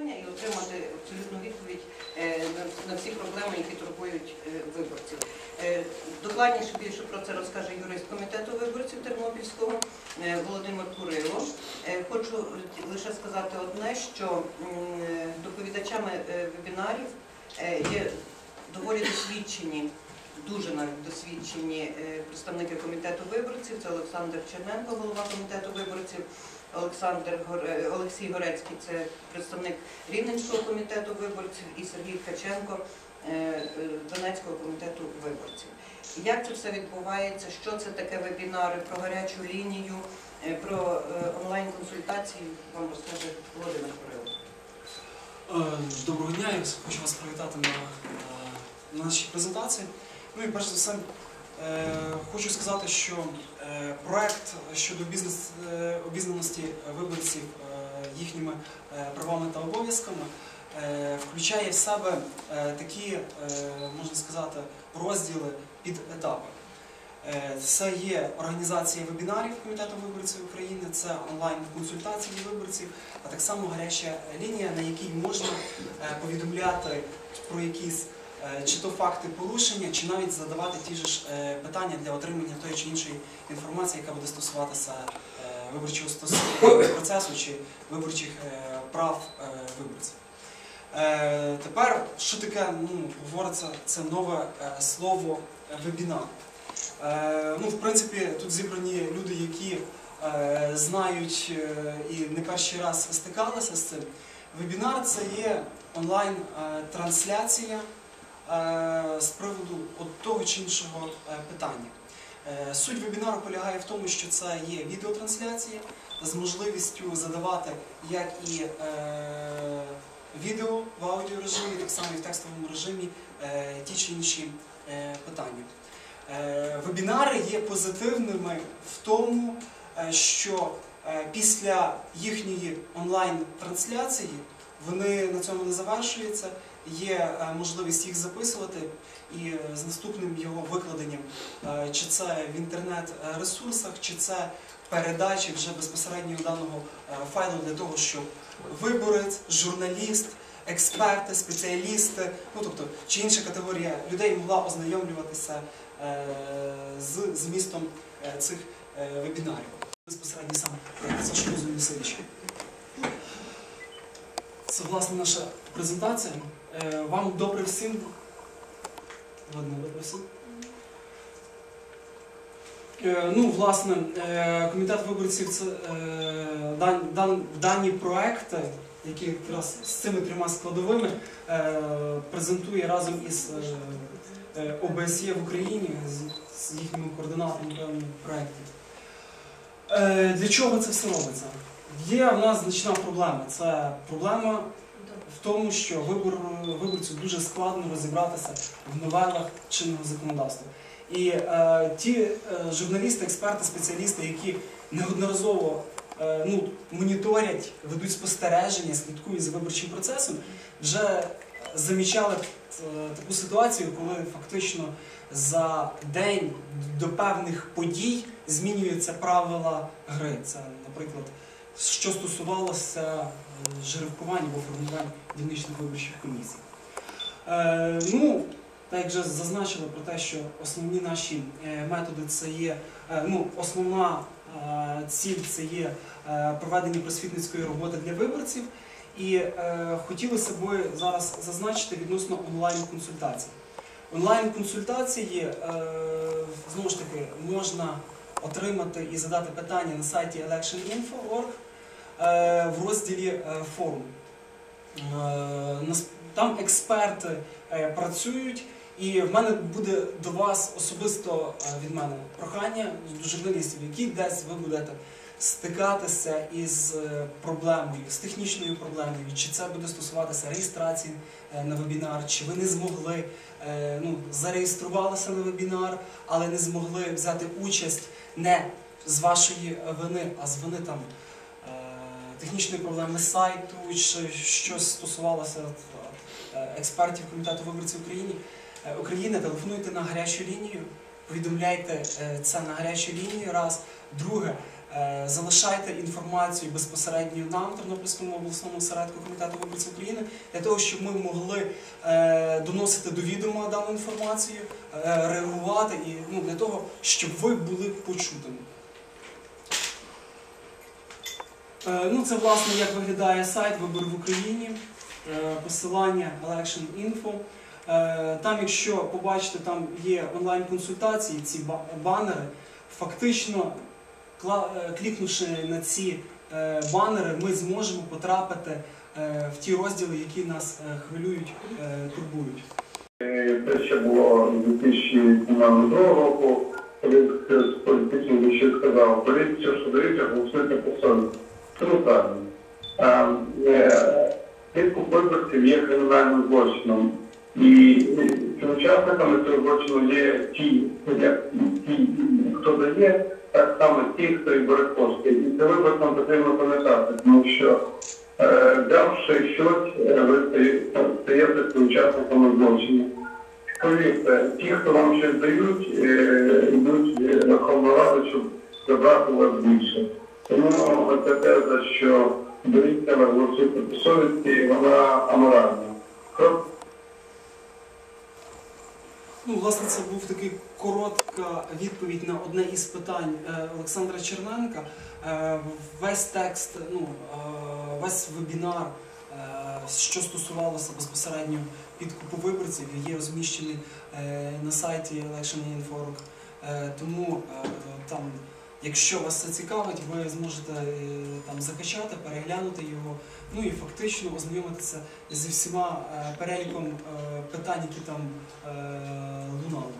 питання і отримати абсолютну відповідь е, на- всі проблеми, які турбують е, виборців. Е, Докладніше більше про це розкаже юрист комітету виборців Тернопільського Володимир Курило. Хочу лише сказати одне, що доповідачами вебінарів є доволі досвідчені, дуже навіть досвідчені представники комітету виборців. Це Олександр Черненко, голова комітету. Олександр Горе- Олексій Горецький це представник Рівненського комітету виборців і Сергій Ткаченко е, е, Донецького комітету виборців. Як це все відбувається? Що це таке вебінари про гарячу лінію, е, про е, онлайн-консультації? Вам розкаже Володимир Курило. Е, Доброго дня, я хочу вас привітати на, е, на нашій презентації. Ну і перш за все, е, хочу сказати, що е, проект щодо бізнес, е, обізнаності виборців е, їхніми е, правами та обов'язками е, включає в себе е, такі, е, можна сказати, розділи під етапи. Е, Це є організація вебінарів Комітету виборців України, це онлайн-консультації виборців, а так само гаряча лінія, на якій можна е, повідомляти про якісь е, чи то факти порушення, чи навіть задавати ті ж е, питання для отримання тої чи іншої інформації, яка буде стосуватися е, виборчого процесу чи виборчих е, прав е, виборців. Е, Тепер, що таке, ну, говориться, це нове е, слово е, вебінар. Е, Ну, в принципі, тут зібрані люди, які е, знають е, і не перший раз стикалися з цим. Вебінар це є онлайн-трансляція з приводу того чи іншого е, питання. Е, Суть вебінару полягає в тому, що це є відеотрансляція з можливістю задавати як і е, відео в аудіорежимі, так само і в текстовому режимі е, ті чи інші е, питання. Е, Вебінари є позитивними в тому, е, що е, після їхньої онлайн-трансляції вони на цьому не завершуються. Є е, можливість їх записувати і е, з наступним його викладенням, е, чи це в інтернет-ресурсах, чи це передачі вже безпосередньо даного файлу для того, щоб виборець, журналіст, експерти, спеціалісти, ну тобто чи інша категорія людей могла ознайомлюватися з змістом цих е, вебінарів. Безпосередньо сам Сашко Зулісевич. Це власне наша презентація. Е, Вам добре всім. Ладно, добре всім. Ну, власне, е, комітет виборців це е, дан- дан- дані проекти, які якраз з цими трьома складовими презентує разом із ОБСЄ в Україні з, їхніми координаторами певних проєктів. Для чого це все робиться? Є в нас значна проблема. Це проблема в тому, що вибор, виборцю дуже складно розібратися в новелах чинного законодавства. І е, ті е, журналісти, експерти, спеціалісти, які неодноразово е, ну, моніторять, ведуть спостереження, слідкують за виборчим процесом, вже замічали е, таку ситуацію, коли фактично за день до певних подій змінюються правила гри. Це, наприклад, що стосувалося е, жеребкування або формування дільничних виборчих комісій. Е, ну, так як вже зазначили про те, що основні наші е, методи це є, ну, основна ціль це є проведення просвітницької роботи для виборців. І е, хотілося б зараз зазначити відносно онлайн-консультацій. Онлайн-консультації е, знову ж таки можна отримати і задати питання на сайті electioninfo.org в розділі е, форум. Е, Там експерти е, працюють, і в мене буде до вас особисто е, від мене прохання до журналістів, які десь ви будете стикатися із е, проблемою, з технічною проблемою, чи це буде стосуватися реєстрації е, на вебінар, чи ви не змогли е, ну, зареєструвалися на вебінар, але не змогли взяти участь не з вашої вини, а з вини там е, технічної проблеми сайту, чи щось стосувалося е, експертів комітету виборців України. Е, України, телефонуйте на гарячу лінію, повідомляйте е, це на гарячу лінію. Раз. Друге, Залишайте інформацію безпосередньо нам, Тернопільському обласному осередку комітету виборців України, для того, щоб ми могли доносити до відома дану інформацію, реагувати і ну, для того, щоб ви були почутими. Е, Ну, це власне як виглядає сайт Вибори в Україні, е, посилання Election Info. Е, Там, якщо побачите, там є онлайн-консультації, ці банери. Фактично, е, клікнувши на ці е, банери, ми зможемо потрапити е, в ті розділи, які нас е, хвилюють, е, турбують. Е, Те, що було 2002 року, коли з сказав, все, що дається, голосуйте по совісті. А, е, виборців є кримінальним злочином. І е, учасниками цього злочину є ті, ті, хто дає, так само ті, хто і бере кошти. І це виборцям потрібно пам'ятати, тому що е, щось, е, ви стає- стаєте учасниками злочину. Повірте, ті, хто вам щось дають, йдуть Верховну Раду, щоб забрати у вас більше. Тому ця теза, що беріть себе голосуйте совісті, вона аморальна. Ну, власне, це був такий коротка відповідь на одне із питань е, Олександра Черненка. Е, Весь текст, ну, е, весь вебінар, що стосувалося безпосередньо підкупу виборців, є розміщений на сайті Election.Info.org. Тому там, якщо вас це цікавить, ви зможете е, там закачати, переглянути його, ну і фактично ознайомитися зі всіма е, переліком е, питань, які там лунали.